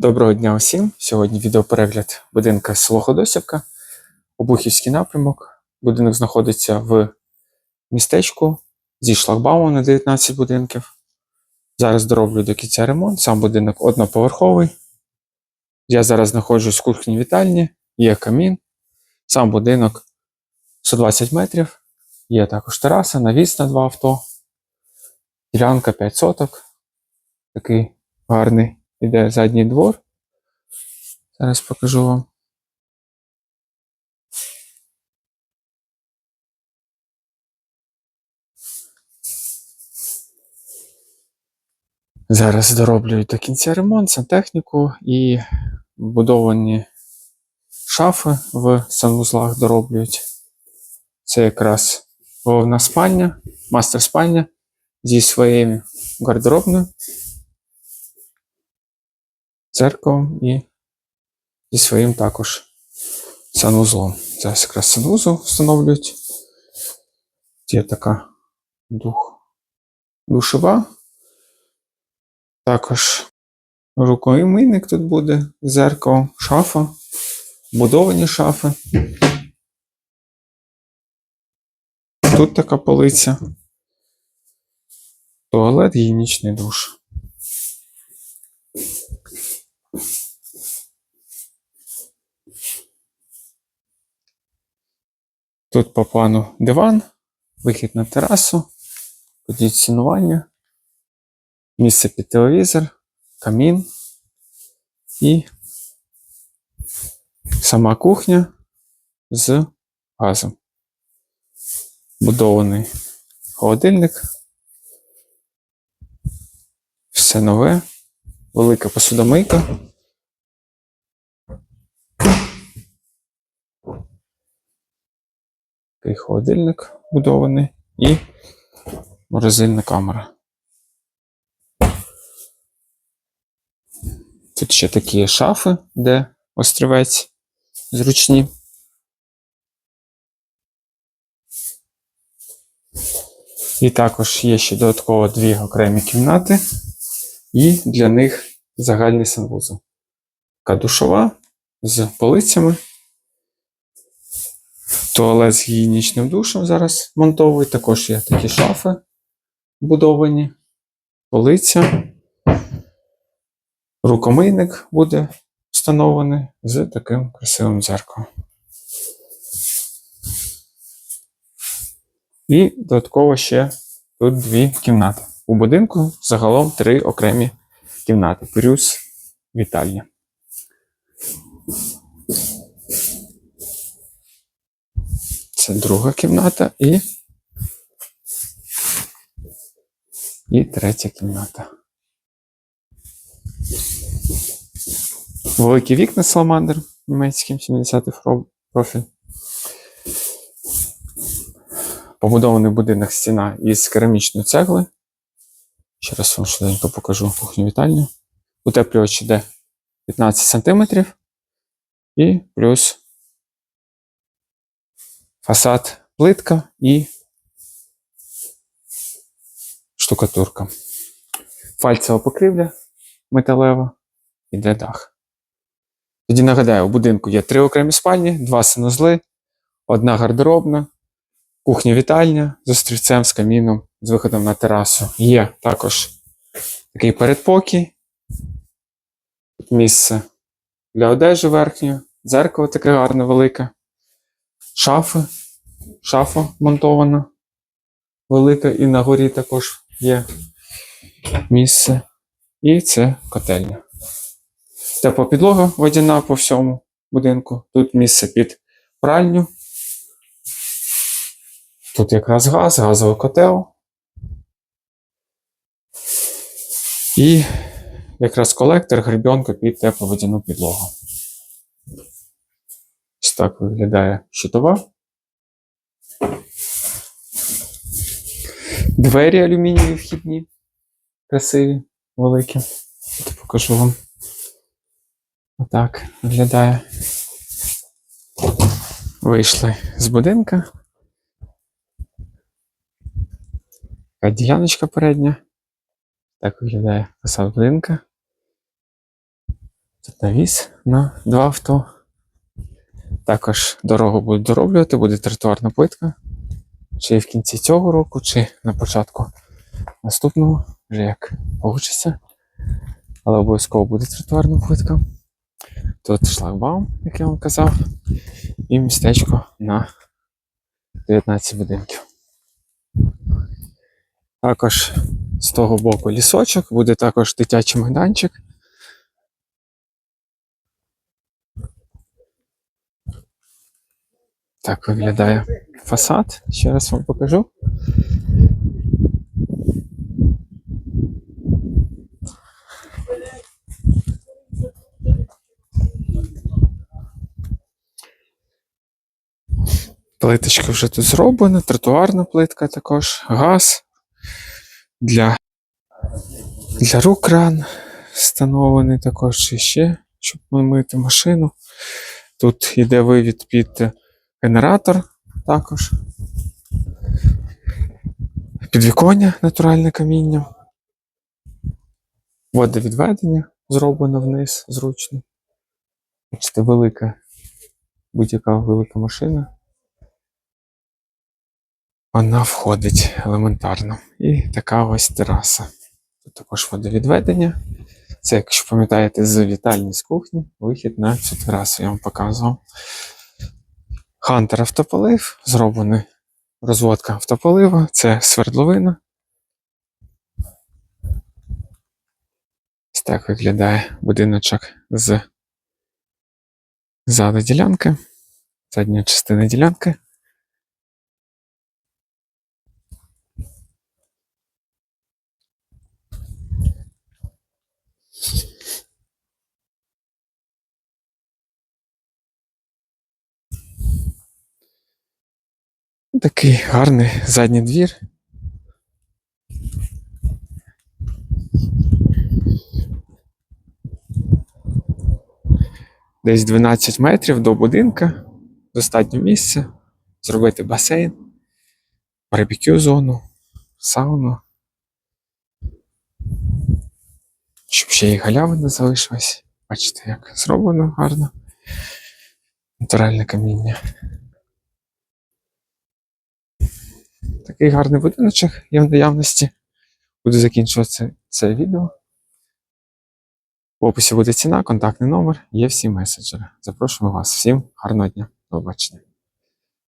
Доброго дня усім! Сьогодні відеоперегляд будинка село Ходосівка, Обухівський напрямок. Будинок знаходиться в містечку зі шлагбаумом на 19 будинків. Зараз дороблю до кінця ремонт. Сам будинок одноповерховий. Я зараз знаходжусь в кухні вітальні, є камін. Сам будинок 120 метрів. Є також тераса, навіс на два авто. Ділянка 5 соток. Такий гарний іде задній двор. Зараз покажу вам. Зараз дороблюють до кінця ремонт, сантехніку і будовані шафи в санвузлах дороблюють. Це якраз головна спальня, мастер спальня зі своєю гардеробною дзеркалом і зі своїм також санвузлом. Зараз якраз санвузол встановлюють. Є така дух, душова. Також рукомийник тут буде, зеркало, шафа, будовані шафи. Тут така полиця. Туалет, гігієнічний душ. Тут по плану диван, вихід на терасу, кондиціонування, місце під телевізор, камін і сама кухня з газом. Будований холодильник. Все нове, велика посудомийка. Такий холодильник будований і морозильна камера. Тут ще такі шафи, де острівець зручні. І також є ще додатково дві окремі кімнати, і для них загальний санвузол. Така душова з полицями. Туалет з гігієнічним душем зараз монтовують. Також є такі шафи будовані, полиця. Рукомийник буде встановлений з таким красивим дзеркалом. І додатково ще тут дві кімнати. У будинку загалом три окремі кімнати, плюс вітальня. Це друга кімната і. І третя кімната. Великі вікна саламандр німецьким 70 профіль. Побудований будинок стіна із керамічної цегли. Ще раз вам швиденько покажу кухню вітальню. Утеплювач іде 15 см і плюс фасад плитка і штукатурка. Фальцева покрівля металева іде дах. Тоді нагадаю, у будинку є три окремі спальні, два санузли, одна гардеробна, кухня-вітальня з острівцем, з каміном, з виходом на терасу. Є також такий передпокій, місце для одежі верхньої, дзеркало таке гарне велике, шафи, шафа монтована, велика, і на горі також є місце. І це котельня. Тепла підлога водяна по всьому будинку. Тут місце під пральню. Тут якраз газ, газовий котел. І якраз колектор, гребенка під тепловодяну підлогу. Так виглядає щитова. Двері алюмінієві вхідні. Красиві, великі. От покажу вам. Отак виглядає. Вийшли з будинка. Така діляночка передня. Так виглядає фасад будинка. Тут навіс на два авто. Також дорогу будуть дороблювати, буде тротуарна плитка. Чи в кінці цього року, чи на початку наступного, вже як вийде. Але обов'язково буде тротуарна плитка. Тут шлагбаум, як я вам казав, і містечко на 19 будинків. Також з того боку лісочок, буде також дитячий майданчик. Так виглядає фасад. Ще раз вам покажу. Плиточка вже тут зроблена, тротуарна плитка також, газ для, для рук кран встановлений також і ще, щоб помити машину. Тут йде вивід під генератор також. Підвіконня натуральне каміння. Водовідведення зроблено вниз зручно. Бачите, велика, будь-яка велика машина. Вона входить елементарно. І така ось тераса. Тут також водовідведення. Це, якщо пам'ятаєте, з вітальні з кухні, вихід на цю терасу я вам показував. Хантер автополив, зроблений розводка автополива, це свердловина. Ось так виглядає будиночок з ззаду ділянки, задня частина ділянки. Такий гарний задній двір. Десь 12 метрів до будинка. Достатньо місця. Зробити басейн, барбекю зону, сауну. Щоб ще й галявина залишилась. Бачите, як зроблено гарно. Натуральне каміння. Такий гарний будиночок є в наявності. Буду закінчувати це, відео. В описі буде ціна, контактний номер, є всі меседжери. Запрошуємо вас всім. Гарного дня. До побачення.